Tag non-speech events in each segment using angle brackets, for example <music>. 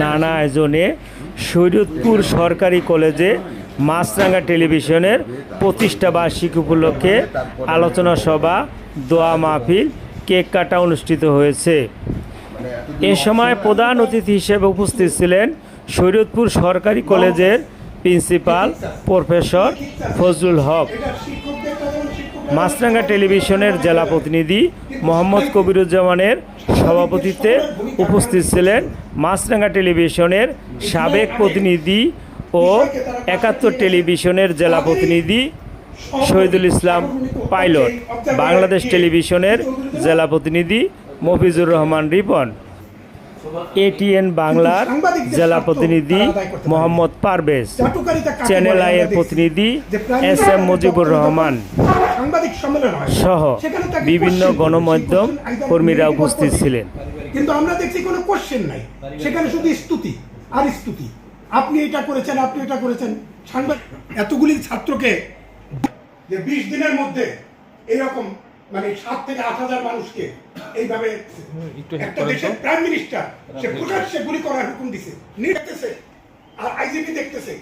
নানা আয়োজনে শরীয়তপুর সরকারি কলেজে মাছরাঙ্গা টেলিভিশনের প্রতিষ্ঠা বার্ষিকী উপলক্ষে আলোচনা সভা, দোয়া মাহফিল, কেক কাটা অনুষ্ঠিত হয়েছে। এ সময় প্রধান অতিথি হিসেবে উপস্থিত ছিলেন শরীয়তপুর সরকারি কলেজের প্রিন্সিপাল প্রফেসর ফজলুল হক। মাছরাঙ্গা টেলিভিশনের জেলা প্রতিনিধি মোহাম্মদ কবিরুজ্জামানের সভাপতিত্বে উপস্থিত ছিলেন মাছরাঙ্গা টেলিভিশনের সাবেক প্রতিনিধি ও একাত্তর টেলিভিশনের জেলা প্রতিনিধি শহীদুল ইসলাম পাইলট, বাংলাদেশ টেলিভিশনের জেলা প্রতিনিধি মফিজুর রহমান রিপন। এটিএন বাংলার জেলা প্রতিনিধি মোহাম্মদ পারভেজ চ্যানেল আইয়ের প্রতিনিধি এস এম মুজিবুর রহমান সহ বিভিন্ন গণমাধ্যম কর্মীরা উপস্থিত ছিলেন। কিন্তু আমরা দেখছি কোনো কোশ্চেন নাই। সেখানে শুধু স্তুতি আর স্তুতি। আপনি এটা করেছেন আপনি এটা করেছেন। সাংবাদিক এতগুলি ছাত্রকে যে বিশ দিনের মধ্যে এরকম মানে সাত থেকে আট হাজার মানুষকে এইভাবে একটা দেশের প্রাইম মিনিস্টার সে প্রকাশ্যে গুলি করার হুকুম দিছে? নি- দেখতেছে। আর আইজিপি দেখতেছে।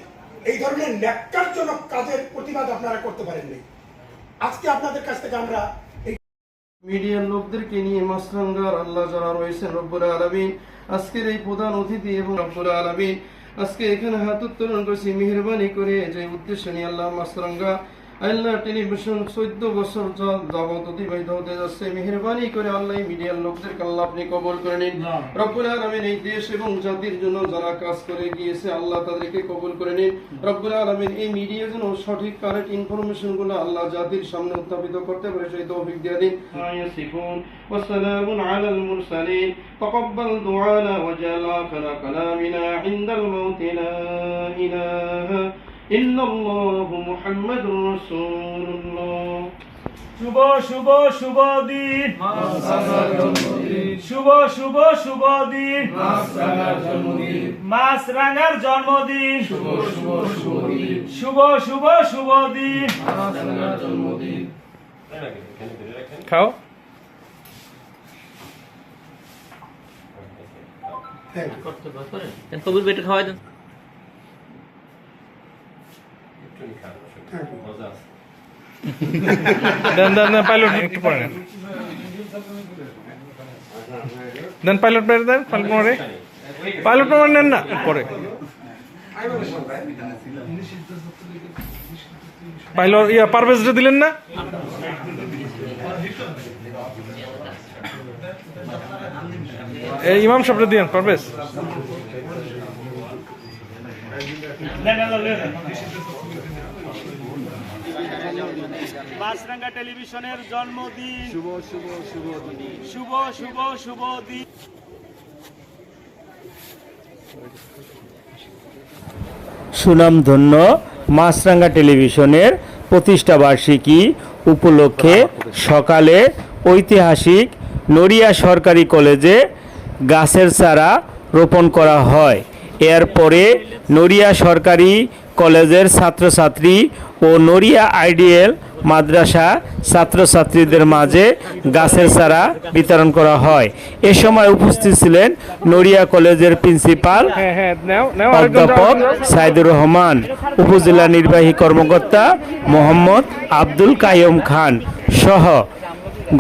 এই ধরনের ন্যাক্কারজনক কাজের প্রতিবাদ আপনারা করতে পারেননি আজকে আপনাদের কাছ থেকে আমরা মিডিয়ার লোকদেরকে নিয়ে মাসরাঙ্গার আল্লাহ যারা রয়েছেন রব্বুল আলমিন। আজকের এই প্রধান অতিথি এবং রব্বুল আলমিন। আজকে এখানে হাত উত্তোলন করেছি মেহরবানি করে যে উদ্দেশ্য নিয়ে আল্লাহ মাসরাঙ্গা আল্লাহ টেলিভিশন চোদ্দ বছর যা- যাবত অতিবাহিত হতে যাচ্ছে মেহরবানি করে আল্লাহ এই মিডিয়ার লোকদেরকে আল্লাহ আপনি কবল করে নিন রব্বুল আলমিন এই দেশ এবং জাতির জন্য যারা কাজ করে গিয়েছে আল্লাহ তাদেরকে কবুল করে নিন রব্বুল আলমিন এই মিডিয়া যেন সঠিক কারেক্ট ইনফরমেশন গুলো আল্লাহ জাতির সামনে উত্থাপিত করতে পারে সেই তৌফিক দিয়ে দিন يصفون وسلام على المرسلين تقبل دعانا وجعل آخر كلامنا عند الموت لا إله ইন্নাল্লাহু মুহাম্মাদুর রাসূলুল্লাহ। শুভ শুভ শুভ দিন। শুভ শুভ শুভ দিন। মাস রাঙার জন্মদিন। শুভ শুভ শুভ দিন। খাও। কবির বেটে খাওয়াই দেন। দেন পাইলট একটু পরে নেন দেন পাইলট মেরে দেন পাইলট মেরে পাইলট মেরে নেন না পরে পাইলট ইয়া পারভেজটা দিলেন না এই ইমাম সাহেবটা দিয়েন পারভেজ মাছরাঙ্গা টেলিভিশনের জন্মদিন। শুভ শুভ শুভ দিন। শুভ শুভ শুভ দিন। সুনামধন্য মাছরাঙ্গা টেলিভিশনের প্রতিষ্ঠা বার্ষিকী উপলক্ষে সকালে ঐতিহাসিক নড়িয়া সরকারি কলেজে গাছের চারা রোপণ করা হয়। এরপরে নড়িয়া সরকারি কলেজের ছাত্রছাত্রী ও নড়িয়া আইডিএল মাদ্রাসা ছাত্রছাত্রীদের মাঝে গাছের চারা বিতরণ করা হয়। এ সময় উপস্থিত ছিলেন নড়িয়া কলেজের প্রিন্সিপাল হ্যাঁ হ্যাঁ অধ্যাপক সাইদুর রহমান উপজেলা নির্বাহী কর্মকর্তা মোহাম্মদ আব্দুল কাইয়ুম খান সহ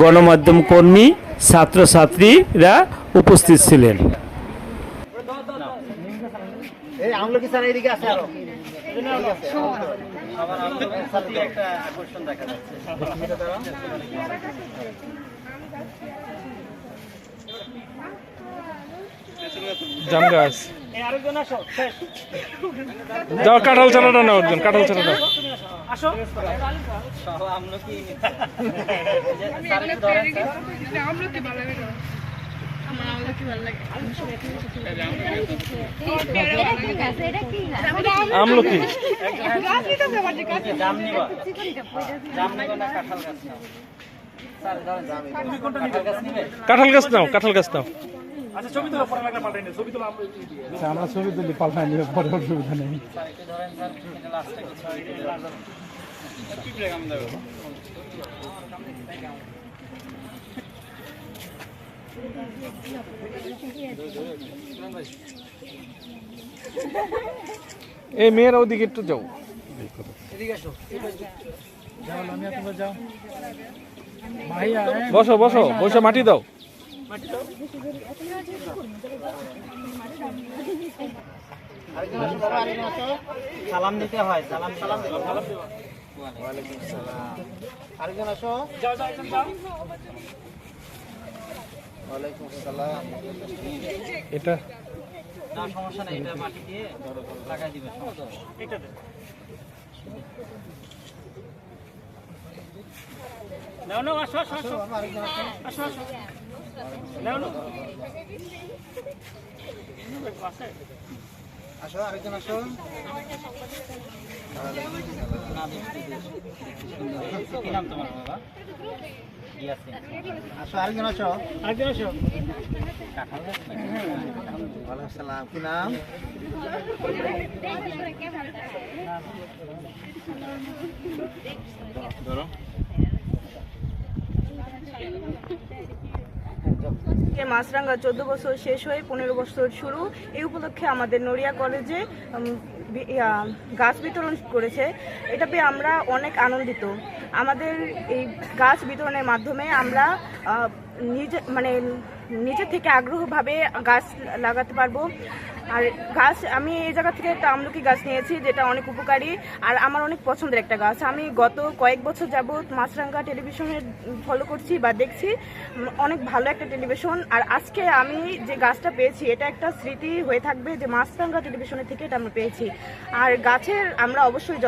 গণমাধ্যম কর্মী ছাত্রছাত্রীরা উপস্থিত ছিলেন। জাম গাছ। যাও কাঁঠাল চারাটা নাও একজন কাঁঠাল চারাটা আমলকি। ভালো লাগে আমার আমলকি। কাঁঠাল গাছ নাও, কাঁঠাল গাছ নাও। আমরা ছবি তুলি পাল্টাই নিয়ে, পরে অসুবিধা নেই। <laughs> এই মেয়েরা ওদিকে একটু যাও। বসো বসো বসে মাটি দাও। সালাম দিতে হয় সালাম সালাম। আরেকজন আসো। যাও যাও যাও। ওয়ালাইকুম আসসালাম। এটা? না সমস্যা নেই এটা মাটি দিয়ে লাগাই দিবে এটা দে। নাও নাও আসো আসো আসো। আসো আসো। আসো নাও নাও। আসো আরেকজন আসো। কি নাম তোমার বাবা? আসো আরেকজন আসো। আরেকজন আসো। ওয়ালাইকুম আসসালাম কি নাম? আজকে মাছরাঙ্গা চোদ্দ বছর শেষ হয়ে পনেরো বছর শুরু। এই উপলক্ষে আমাদের নড়িয়া কলেজে গাছ বিতরণ করেছে। এটা পেয়ে আমরা অনেক আনন্দিত। আমাদের এই গাছ বিতরণের মাধ্যমে আমরা নিজে মানে নিজে থেকে আগ্রহভাবে গাছ লাগাতে পারব। আর গাছ, আমি এই জায়গা থেকে একটা আমলকি গাছ নিয়েছি, যেটা অনেক উপকারী আর আমার অনেক পছন্দের একটা গাছ। আমি গত কয়েক বছর যাব মাছরাঙ্গা টেলিভিশনে ফলো করছি বা দেখছি অনেক ভালো একটা টেলিভিশন। আর আজকে আমি যে গাছটা পেয়েছি, এটা একটা স্মৃতি হয়ে থাকবে যে মাছরাঙ্গা টেলিভিশনের থেকে এটা আমরা পেয়েছি। আর গাছের আমরা অবশ্যই